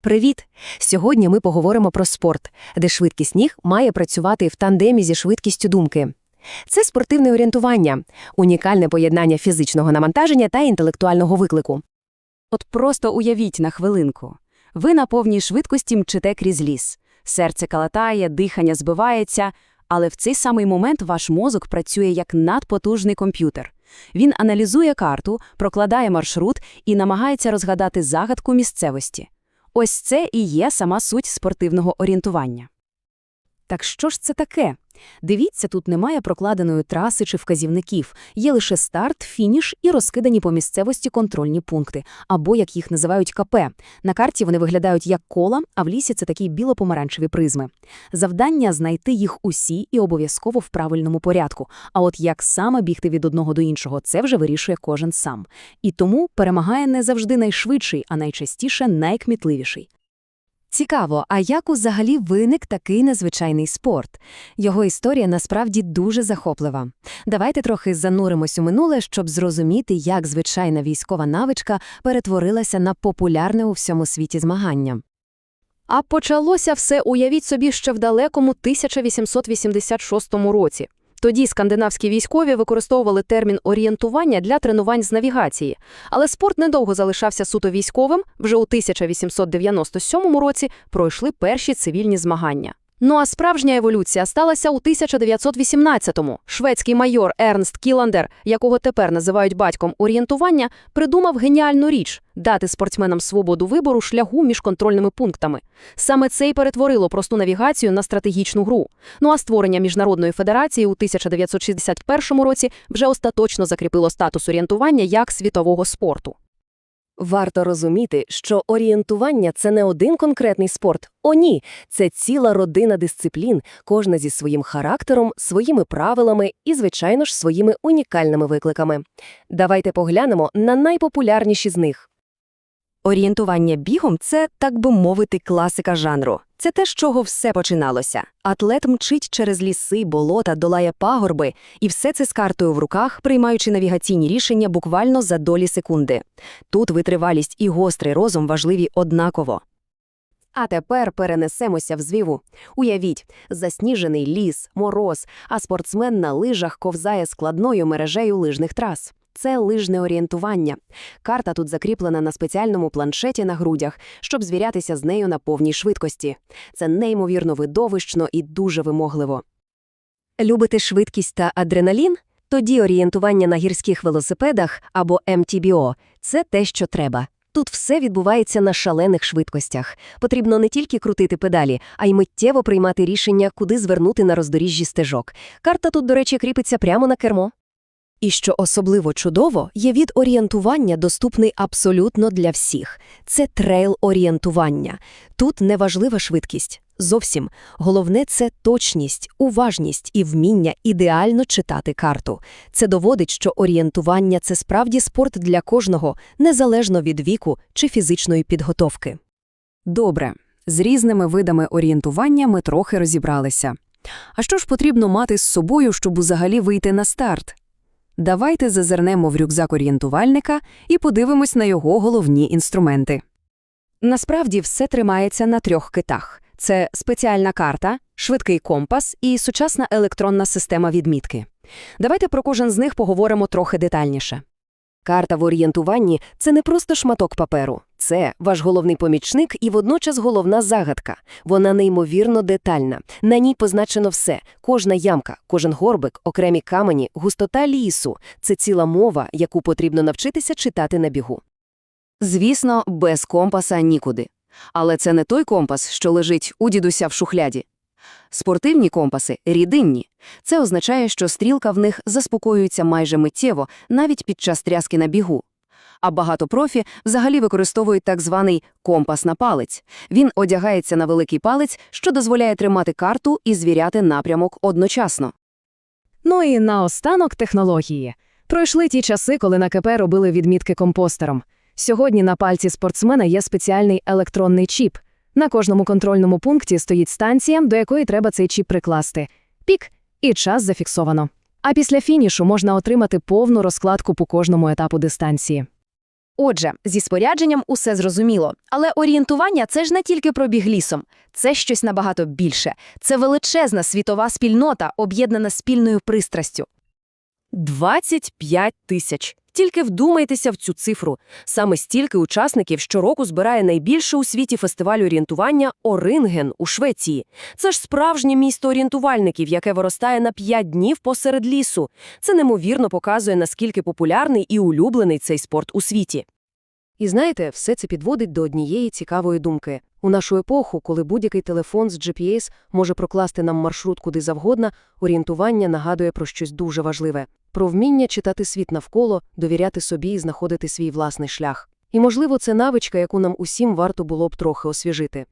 Привіт! Сьогодні ми поговоримо про спорт, де швидкість ніг має працювати в тандемі зі швидкістю думки. Це спортивне орієнтування, унікальне поєднання фізичного навантаження та інтелектуального виклику. От просто уявіть на хвилинку. Ви на повній швидкості мчите крізь ліс. Серце калатає, дихання збивається, але в цей самий момент ваш мозок працює як надпотужний комп'ютер. Він аналізує карту, прокладає маршрут і намагається розгадати загадку місцевості. Ось це і є сама суть спортивного орієнтування. Так що ж це таке? Дивіться, тут немає прокладеної траси чи вказівників, є лише старт, фініш і розкидані по місцевості контрольні пункти, або, як їх називають, КП. На карті вони виглядають як кола, а в лісі це такі біло-помаранчеві призми. Завдання – знайти їх усі і обов'язково в правильному порядку. А от як саме бігти від одного до іншого, це вже вирішує кожен сам. І тому перемагає не завжди найшвидший, а найчастіше найкмітливіший. Цікаво, а як взагалі виник такий незвичайний спорт? Його історія насправді дуже захоплива. Давайте трохи зануримось у минуле, щоб зрозуміти, як звичайна військова навичка перетворилася на популярне у всьому світі змагання. А почалося все, уявіть собі, ще в далекому 1886 році. Тоді скандинавські військові використовували термін орієнтування для тренувань з навігації. Але спорт недовго залишався суто військовим, вже у 1897 році пройшли перші цивільні змагання. Ну а справжня еволюція сталася у 1918-му. Шведський майор Ернст Кіландер, якого тепер називають батьком орієнтування, придумав геніальну річ – дати спортсменам свободу вибору шляху між контрольними пунктами. Саме це й перетворило просту навігацію на стратегічну гру. Ну а створення Міжнародної федерації у 1961 році вже остаточно закріпило статус орієнтування як світового спорту. Варто розуміти, що орієнтування – це не один конкретний спорт. О, ні! Це ціла родина дисциплін, кожна зі своїм характером, своїми правилами і, звичайно ж, своїми унікальними викликами. Давайте поглянемо на найпопулярніші з них. Орієнтування бігом – це, так би мовити, класика жанру. Це те, з чого все починалося. Атлет мчить через ліси, болота, долає пагорби, і все це з картою в руках, приймаючи навігаційні рішення буквально за долі секунди. Тут витривалість і гострий розум важливі однаково. А тепер перенесемося в звіву. Уявіть, засніжений ліс, мороз, а спортсмен на лижах ковзає складною мережею лижних трас. Це лижне орієнтування. Карта тут закріплена на спеціальному планшеті на грудях, щоб звірятися з нею на повній швидкості. Це неймовірно видовищно і дуже вимогливо. Любите швидкість та адреналін? Тоді орієнтування на гірських велосипедах або МТБО – це те, що треба. Тут все відбувається на шалених швидкостях. Потрібно не тільки крутити педалі, а й миттєво приймати рішення, куди звернути на роздоріжжі стежок. Карта тут, до речі, кріпиться прямо на кермо. І що особливо чудово, є від орієнтування доступний абсолютно для всіх. Це трейл-орієнтування. Тут не важлива швидкість. Зовсім. Головне – це точність, уважність і вміння ідеально читати карту. Це доводить, що орієнтування – це справді спорт для кожного, незалежно від віку чи фізичної підготовки. Добре, з різними видами орієнтування ми трохи розібралися. А що ж потрібно мати з собою, щоб взагалі вийти на старт? Давайте зазирнемо в рюкзак орієнтувальника і подивимось на його головні інструменти. Насправді все тримається на трьох китах. Це спеціальна карта, швидкий компас і сучасна електронна система відмітки. Давайте про кожен з них поговоримо трохи детальніше. Карта в орієнтуванні – це не просто шматок паперу. Це ваш головний помічник і водночас головна загадка. Вона неймовірно детальна. На ній позначено все – кожна ямка, кожен горбик, окремі камені, густота лісу – це ціла мова, яку потрібно навчитися читати на бігу. Звісно, без компаса нікуди. Але це не той компас, що лежить у дідуся в шухляді. Спортивні компаси – рідинні. Це означає, що стрілка в них заспокоюється майже миттєво, навіть під час тряски на бігу. А багато профі взагалі використовують так званий компас на палець. Він одягається на великий палець, що дозволяє тримати карту і звіряти напрямок одночасно. Ну і наостанок технології. Пройшли ті часи, коли на КП робили відмітки компостером. Сьогодні на пальці спортсмена є спеціальний електронний чіп. На кожному контрольному пункті стоїть станція, до якої треба цей чіп прикласти. Пік і час зафіксовано. А після фінішу можна отримати повну розкладку по кожному етапу дистанції. Отже, зі спорядженням усе зрозуміло. Але орієнтування – це ж не тільки пробіг лісом. Це щось набагато більше. Це величезна світова спільнота, об'єднана спільною пристрастю. 25 тисяч. Тільки вдумайтеся в цю цифру. Саме стільки учасників щороку збирає найбільше у світі фестиваль орієнтування Оринген у Швеції. Це ж справжнє місто орієнтувальників, яке виростає на 5 днів посеред лісу. Це немовірно показує, наскільки популярний і улюблений цей спорт у світі. І знаєте, все це підводить до однієї цікавої думки. У нашу епоху, коли будь-який телефон з GPS може прокласти нам маршрут куди завгодно, орієнтування нагадує про щось дуже важливе – про вміння читати світ навколо, довіряти собі і знаходити свій власний шлях. І, можливо, це навичка, яку нам усім варто було б трохи освіжити.